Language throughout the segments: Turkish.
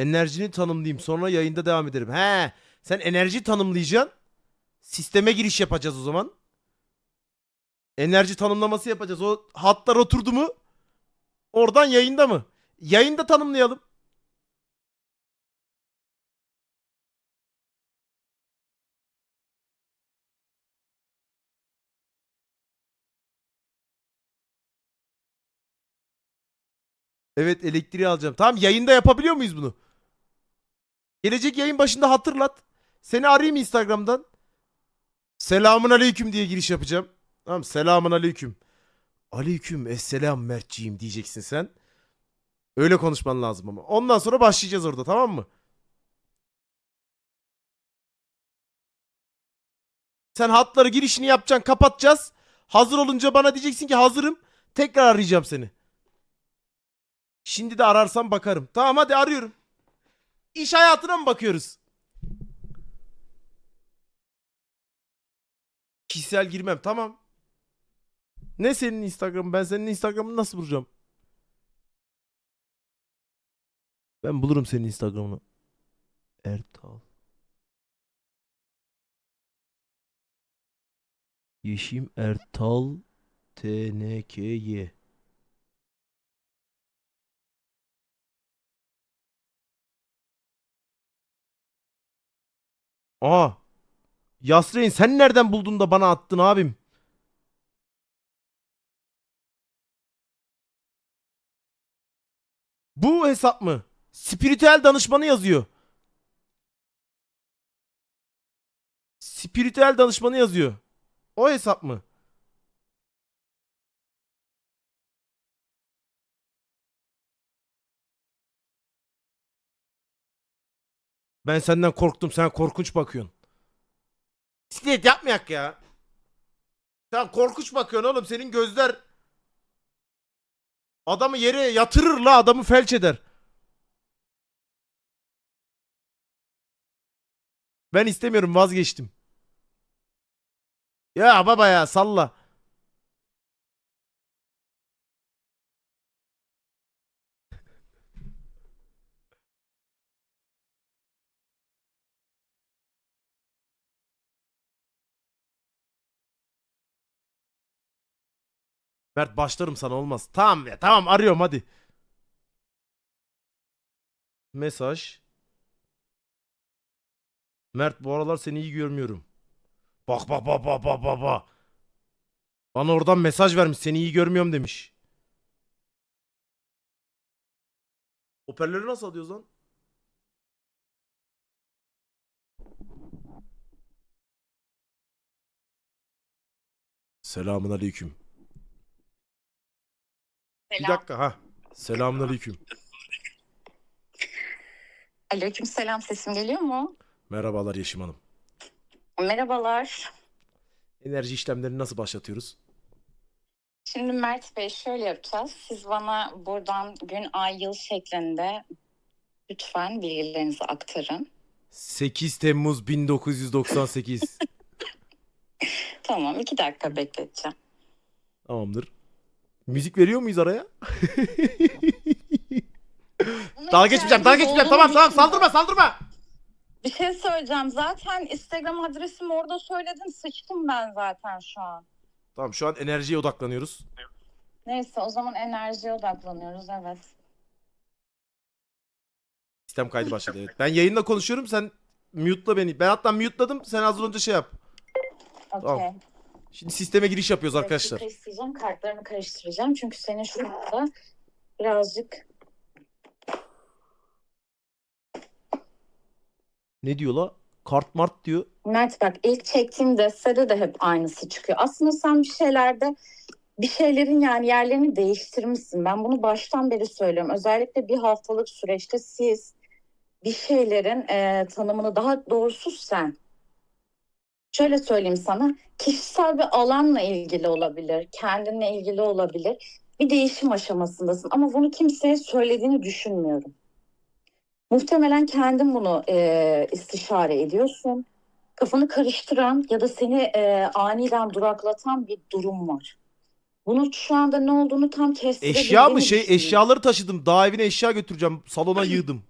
Enerjini tanımlayayım sonra yayında devam ederim. He, sen enerji tanımlayacaksın. Sisteme giriş yapacağız o zaman. Enerji tanımlaması yapacağız. O hatlar oturdu mu? Oradan yayında mı? Yayında tanımlayalım. Evet elektriği alacağım. Tamam yayında yapabiliyor muyuz bunu? Gelecek yayın başında hatırlat. Seni arayayım Instagram'dan. Selamun aleyküm diye giriş yapacağım. Tamam selamun aleyküm. Aleyküm esselam Mertciğim diyeceksin sen. Öyle konuşman lazım ama. Ondan sonra başlayacağız orada tamam mı? Sen hatları girişini yapacaksın kapatacağız. Hazır olunca bana diyeceksin ki hazırım. Tekrar arayacağım seni. Şimdi de ararsam bakarım. Tamam hadi arıyorum. İş hayatına mı bakıyoruz? Kişisel girmem tamam. Ne senin Instagram? Ben senin Instagram'ını nasıl bulacağım? Ben bulurum senin Instagram'ını. Ertal. Yeşim Ertal TNKY. Aa. Yasreyn sen nereden buldun da bana attın abim? Bu hesap mı? Spiritüel danışmanı yazıyor. Spiritüel danışmanı yazıyor. O hesap mı? Ben senden korktum. Sen korkunç bakıyorsun. Bisiklet yapmayak ya. Sen korkunç bakıyorsun oğlum. Senin gözler adamı yere yatırır la adamı felç eder. Ben istemiyorum vazgeçtim. Ya baba ya salla. Mert başlarım sana olmaz. Tamam ya tamam arıyorum hadi. Mesaj. Mert bu aralar seni iyi görmüyorum. Bak bak bak bak bak bak bak. Bana oradan mesaj vermiş seni iyi görmüyorum demiş. Hoparlörü nasıl alıyoruz lan? Selamun aleyküm. Bir Selam. dakika ha. Selamun aleyküm. Aleyküm selam sesim geliyor mu? Merhabalar Yeşim Hanım. Merhabalar. Enerji işlemlerini nasıl başlatıyoruz? Şimdi Mert Bey şöyle yapacağız. Siz bana buradan gün, ay, yıl şeklinde lütfen bilgilerinizi aktarın. 8 Temmuz 1998. Tamam iki dakika bekleteceğim. Tamamdır. Müzik veriyor muyuz araya? Dalga geçmeyeceğim, dalga geçmeyeceğim. Tamam tamam saldırma saldırma. Bir şey söyleyeceğim. Zaten Instagram adresimi orada söyledin. Sıçtım ben zaten şu an. Tamam şu an enerjiye odaklanıyoruz. Neyse o zaman enerjiye odaklanıyoruz evet. Sistem kaydı başladı evet. Ben yayında konuşuyorum sen mute'la beni. Ben hatta mute'ladım sen az önce şey yap. Okey. Tamam. Şimdi sisteme giriş yapıyoruz arkadaşlar. İsteyeceğim. Kartlarını karıştıracağım. Çünkü senin şu anda birazcık Ne diyor la? Kart mart diyor. Mert bak ilk çektiğim destede de hep aynısı çıkıyor. Aslında sen bir şeylerde bir şeylerin yani yerlerini değiştirmişsin. Ben bunu baştan beri söylüyorum. Özellikle bir haftalık süreçte siz bir şeylerin e, tanımını daha doğrusu sen. Şöyle söyleyeyim sana. Kişisel bir alanla ilgili olabilir. Kendinle ilgili olabilir. Bir değişim aşamasındasın. Ama bunu kimseye söylediğini düşünmüyorum. Muhtemelen kendin bunu e, istişare ediyorsun kafanı karıştıran ya da seni e, aniden duraklatan bir durum var. Bunun şu anda ne olduğunu tam kestirebildiğini Eşya mı şey düşünüyorum. eşyaları taşıdım. Daha evine eşya götüreceğim. Salona yığdım.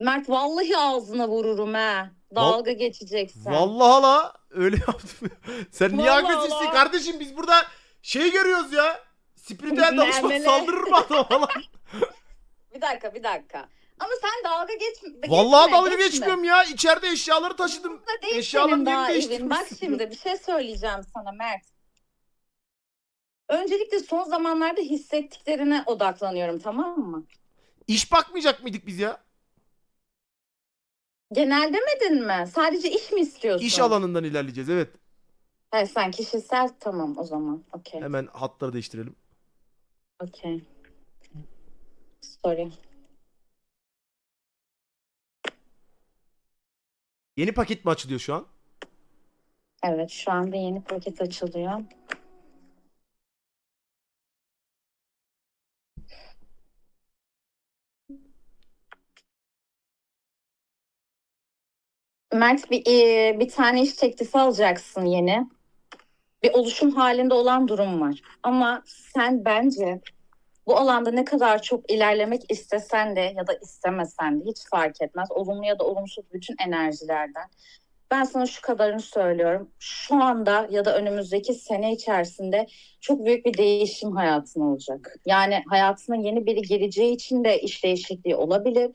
Mert vallahi ağzına vururum ha. Dalga geçeceksin. Vallahi la öyle yaptım. Sen niye Vallahi agresifsin la. kardeşim biz burada şey görüyoruz ya. Spiritüel danışman Mermele. saldırır mı adama falan? Bir dakika bir dakika. Ama sen dalga geçme. Vallahi geçme, dalga geçme. geçmiyorum ya. İçeride eşyaları taşıdım. Burada değil Eşyaların senin daha yerini evin. değiştirmişsin Bak şimdi bir şey söyleyeceğim sana Mert. Öncelikle son zamanlarda hissettiklerine odaklanıyorum tamam mı? İş bakmayacak mıydık biz ya? Genel demedin mi? Sadece iş mi istiyorsun? İş alanından ilerleyeceğiz evet. He, sen kişisel tamam o zaman. Okey. Hemen hatları değiştirelim. Okey. Sorry. Yeni paket mi açılıyor şu an? Evet şu anda yeni paket açılıyor. Mert bir, bir tane iş teklifi alacaksın yeni. Bir oluşum halinde olan durum var. Ama sen bence bu alanda ne kadar çok ilerlemek istesen de ya da istemesen de hiç fark etmez. Olumlu ya da olumsuz bütün enerjilerden. Ben sana şu kadarını söylüyorum. Şu anda ya da önümüzdeki sene içerisinde çok büyük bir değişim hayatın olacak. Yani hayatına yeni biri geleceği için de iş değişikliği olabilir.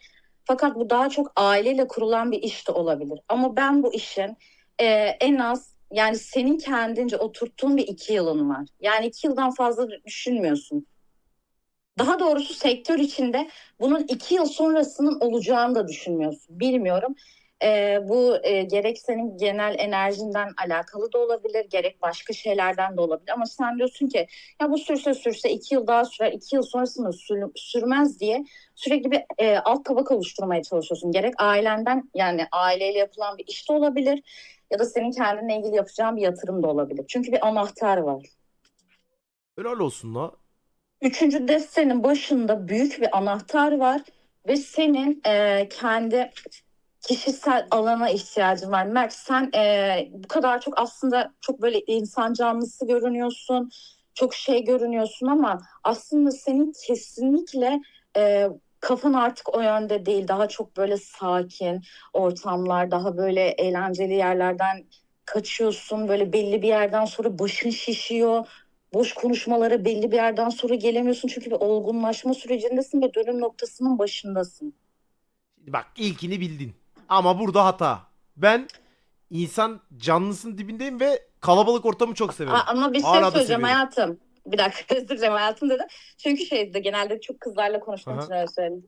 Fakat bu daha çok aileyle kurulan bir iş de olabilir. Ama ben bu işin e, en az yani senin kendince oturttuğun bir iki yılın var. Yani iki yıldan fazla düşünmüyorsun. Daha doğrusu sektör içinde bunun iki yıl sonrasının olacağını da düşünmüyorsun. Bilmiyorum. Ee, bu e, gerek senin genel enerjinden alakalı da olabilir, gerek başka şeylerden de olabilir. Ama sen diyorsun ki ya bu sürse sürse iki yıl daha sürer, iki yıl sonrasında sür- sürmez diye sürekli bir e, alt tabaka oluşturmaya çalışıyorsun. Gerek ailenden yani aileyle yapılan bir iş de olabilir ya da senin kendinle ilgili yapacağın bir yatırım da olabilir. Çünkü bir anahtar var. Helal olsun la. Üçüncü destenin başında büyük bir anahtar var ve senin e, kendi kişisel alana ihtiyacın var. Mert sen e, bu kadar çok aslında çok böyle insan canlısı görünüyorsun, çok şey görünüyorsun ama aslında senin kesinlikle e, kafan artık o yönde değil. Daha çok böyle sakin ortamlar, daha böyle eğlenceli yerlerden kaçıyorsun. Böyle belli bir yerden sonra başın şişiyor boş konuşmalara belli bir yerden sonra gelemiyorsun çünkü bir olgunlaşma sürecindesin ve dönüm noktasının başındasın. Bak ilkini bildin. Ama burada hata. Ben insan canlısının dibindeyim ve kalabalık ortamı çok severim. Aa, ama bir şey Hala da söyleyeceğim seviyorum. hayatım. Bir dakika özür dilerim hayatım dedim. Çünkü şeyde genelde çok kızlarla konuştuğum Aha. için öyle söyledim.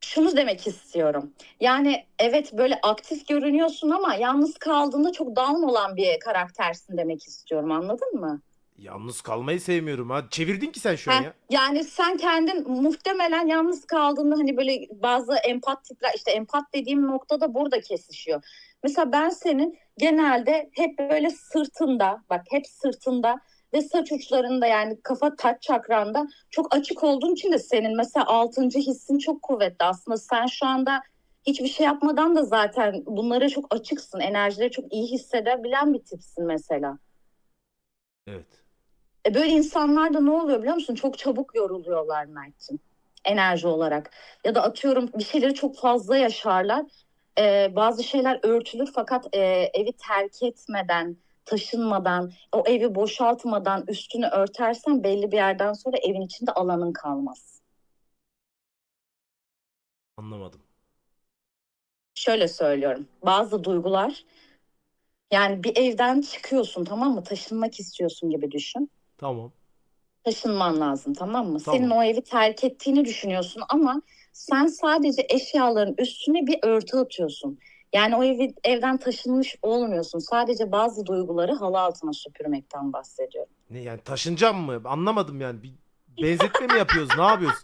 Şunu demek istiyorum. Yani evet böyle aktif görünüyorsun ama yalnız kaldığında çok down olan bir karaktersin demek istiyorum anladın mı? Yalnız kalmayı sevmiyorum ha. Çevirdin ki sen şu an Heh, ya. Yani sen kendin muhtemelen yalnız kaldığında hani böyle bazı empat tipler işte empat dediğim noktada burada kesişiyor. Mesela ben senin genelde hep böyle sırtında bak hep sırtında ve saç uçlarında yani kafa taç çakranda çok açık olduğun için de senin mesela altıncı hissin çok kuvvetli. Aslında sen şu anda hiçbir şey yapmadan da zaten bunlara çok açıksın. Enerjileri çok iyi hissedebilen bir tipsin mesela. Evet. E böyle insanlar da ne oluyor biliyor musun? Çok çabuk yoruluyorlar Mert'ciğim enerji olarak. Ya da atıyorum bir şeyleri çok fazla yaşarlar. E, bazı şeyler örtülür fakat e, evi terk etmeden, taşınmadan, o evi boşaltmadan üstünü örtersen belli bir yerden sonra evin içinde alanın kalmaz. Anlamadım. Şöyle söylüyorum. Bazı duygular yani bir evden çıkıyorsun tamam mı? Taşınmak istiyorsun gibi düşün. Tamam. taşınman lazım tamam mı? Tamam. Senin o evi terk ettiğini düşünüyorsun ama sen sadece eşyaların üstüne bir örtü atıyorsun. Yani o evi evden taşınmış olmuyorsun. Sadece bazı duyguları halı altına süpürmekten bahsediyorum. Ne yani taşınacağım mı? Anlamadım yani. Bir benzetme mi yapıyoruz? Ne yapıyoruz?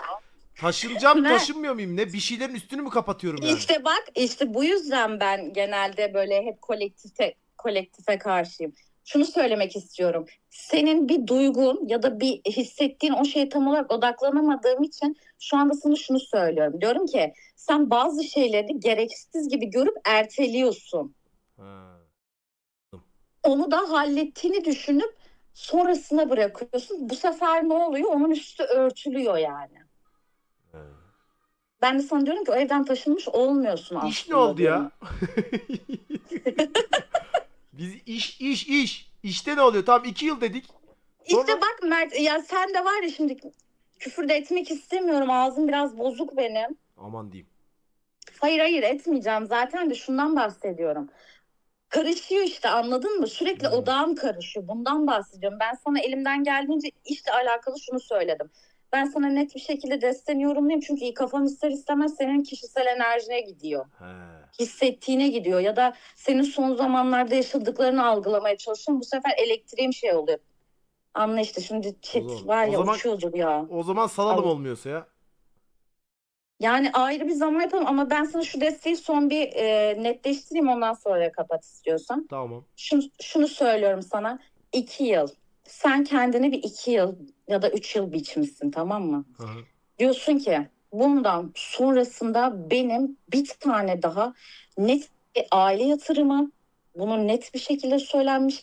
Taşınacağım, Ne? taşınmıyor muyum? Ne bir şeylerin üstünü mü kapatıyorum yani? İşte bak işte bu yüzden ben genelde böyle hep kolektife kolektife karşıyım. Şunu söylemek istiyorum. Senin bir duygun ya da bir hissettiğin o şeye tam olarak odaklanamadığım için şu anda sana şunu söylüyorum. Diyorum ki sen bazı şeyleri gereksiz gibi görüp erteliyorsun. Ha. Onu da hallettiğini düşünüp sonrasına bırakıyorsun. Bu sefer ne oluyor? Onun üstü örtülüyor yani. ha. Ben de sana diyorum ki o evden taşınmış olmuyorsun aslında. İş ne oldu diyorum. ya? Biz iş iş iş. İşte ne oluyor? Tamam iki yıl dedik. İşte Sonra- bak Mert ya sen de var ya şimdi küfür de etmek istemiyorum. Ağzım biraz bozuk benim. Aman diyeyim. Hayır hayır etmeyeceğim. Zaten de şundan bahsediyorum. Karışıyor işte anladın mı? Sürekli Hmm. odağım karışıyor. Bundan bahsediyorum. Ben sana elimden geldiğince işle alakalı şunu söyledim. Ben sana net bir şekilde destek yorumlayayım. Çünkü kafam ister istemez senin kişisel enerjine gidiyor. He. Hissettiğine gidiyor. Ya da senin son zamanlarda yaşadıklarını algılamaya çalışıyorum. Bu sefer elektriğim şey oluyor. Anla işte şimdi chat var o ya zaman- uçuyordur ya. O zaman salalım Al. olmuyorsa ya. Yani ayrı bir zaman yapalım ama ben sana şu desteği son bir e, netleştireyim ondan sonra kapat istiyorsan. Tamam. Şunu, şunu söylüyorum sana. iki yıl. Sen kendini bir iki yıl ya da üç yıl biçmişsin tamam mı? Hı. Diyorsun ki bundan sonrasında benim bir tane daha net bir aile yatırımı bunu net bir şekilde söylenmiş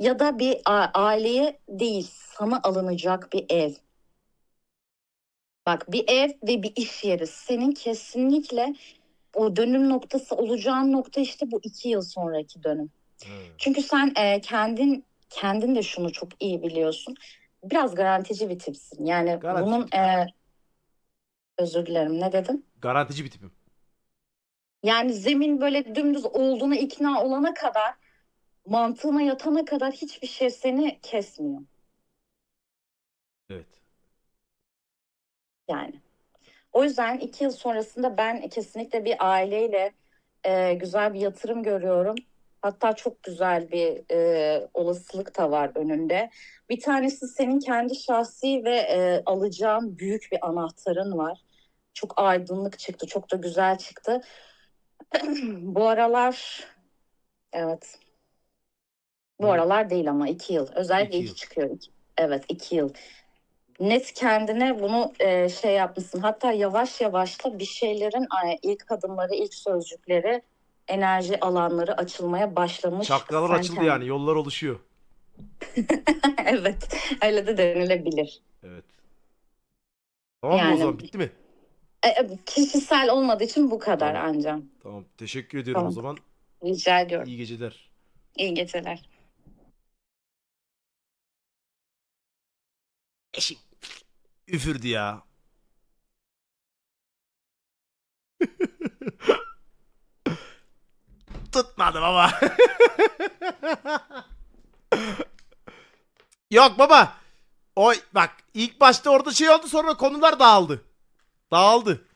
ya da bir aileye değil sana alınacak bir ev. Bak bir ev ve bir iş yeri senin kesinlikle o dönüm noktası olacağın nokta işte bu iki yıl sonraki dönüm. He. Çünkü sen e, kendin kendin de şunu çok iyi biliyorsun. Biraz garantici bir tipsin. Yani Garantici bunun e, özür dilerim ne dedim? Garantici bir tipim. Yani zemin böyle dümdüz olduğuna ikna olana kadar mantığına yatana kadar hiçbir şey seni kesmiyor. Evet. Yani. O yüzden iki yıl sonrasında ben kesinlikle bir aileyle e, güzel bir yatırım görüyorum. Hatta çok güzel bir e, olasılık da var önünde. Bir tanesi senin kendi şahsi ve e, alacağın büyük bir anahtarın var. Çok aydınlık çıktı, çok da güzel çıktı. Bu aralar, evet. Bu Hı. aralar değil ama iki yıl. Özellikle İki iki yıl. çıkıyor. İki- Evet, iki yıl net kendine bunu e, şey yapmışsın. Hatta yavaş yavaş da bir şeylerin ilk adımları, ilk sözcükleri, enerji alanları açılmaya başlamış. Çakralar Sen açıldı kendin- yani. Yollar oluşuyor. evet, öyle de denilebilir. Evet. Tamam mı o Yani- zaman? Bitti mi? E, e, kişisel olmadığı için bu kadar Tamam. ancak. Tamam. Teşekkür ediyorum o Tamam. zaman. Rica ediyorum. İyi geceler. İyi geceler. Eşim. Üfürdü ya. Tutmadı baba. Yok baba. Oy bak ilk başta orada şey oldu sonra konular dağıldı. Dağıldı.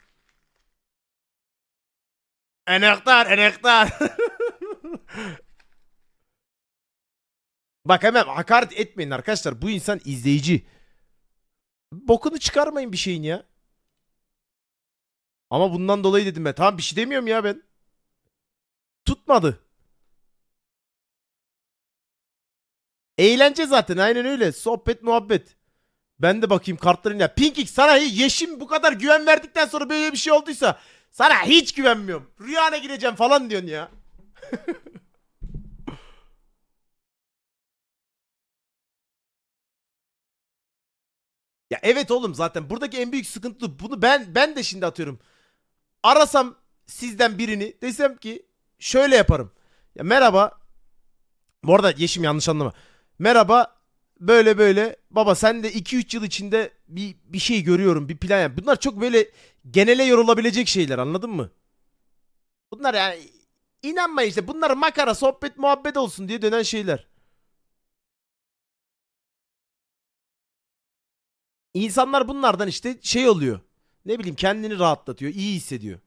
Enektar enektar. bak hemen hakaret etmeyin arkadaşlar. Bu insan izleyici. Bokunu çıkarmayın bir şeyin ya. Ama bundan dolayı dedim ben. Tamam bir şey demiyorum ya ben. Tutmadı. Eğlence zaten aynen öyle. Sohbet muhabbet. Ben de bakayım kartların ya. Pinkix sana Yeşim bu kadar güven verdikten sonra böyle bir şey olduysa sana hiç güvenmiyorum. Rüyana gireceğim falan diyorsun ya. Ya evet oğlum zaten buradaki en büyük sıkıntı bunu ben ben de şimdi atıyorum. Arasam sizden birini desem ki şöyle yaparım. Ya merhaba. Bu arada Yeşim yanlış anlama. Merhaba. Böyle böyle. Baba sen de 2-3 yıl içinde bir bir şey görüyorum, bir plan yap. Bunlar çok böyle genele yorulabilecek şeyler anladın mı? Bunlar yani inanma işte bunlar makara, sohbet, muhabbet olsun diye dönen şeyler. İnsanlar bunlardan işte şey oluyor. Ne bileyim kendini rahatlatıyor, iyi hissediyor.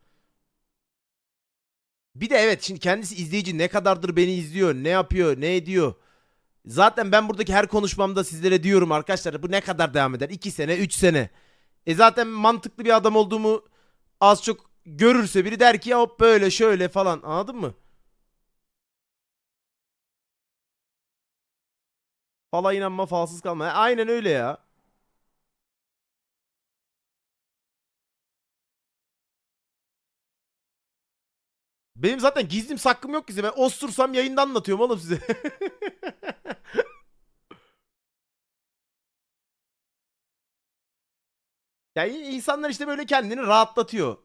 Bir de evet şimdi kendisi izleyici ne kadardır beni izliyor, ne yapıyor, ne ediyor. Zaten ben buradaki her konuşmamda sizlere diyorum arkadaşlar bu ne kadar devam eder? 2 sene, 3 sene. E zaten mantıklı bir adam olduğumu az çok görürse biri der ki ya hop böyle şöyle falan anladın mı? Fala inanma falsız kalma. E, Aynen öyle ya. Benim zaten gizlim saklım yok ki. Ben ostursam yayında anlatıyorum oğlum size. Yani insanlar işte böyle kendini rahatlatıyor.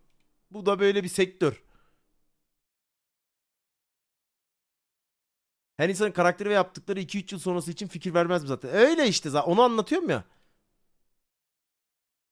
Bu da böyle bir sektör. Her insanın karakteri ve yaptıkları 2-3 yıl sonrası için fikir vermez mi zaten? Öyle işte zaten. Onu anlatıyorum ya.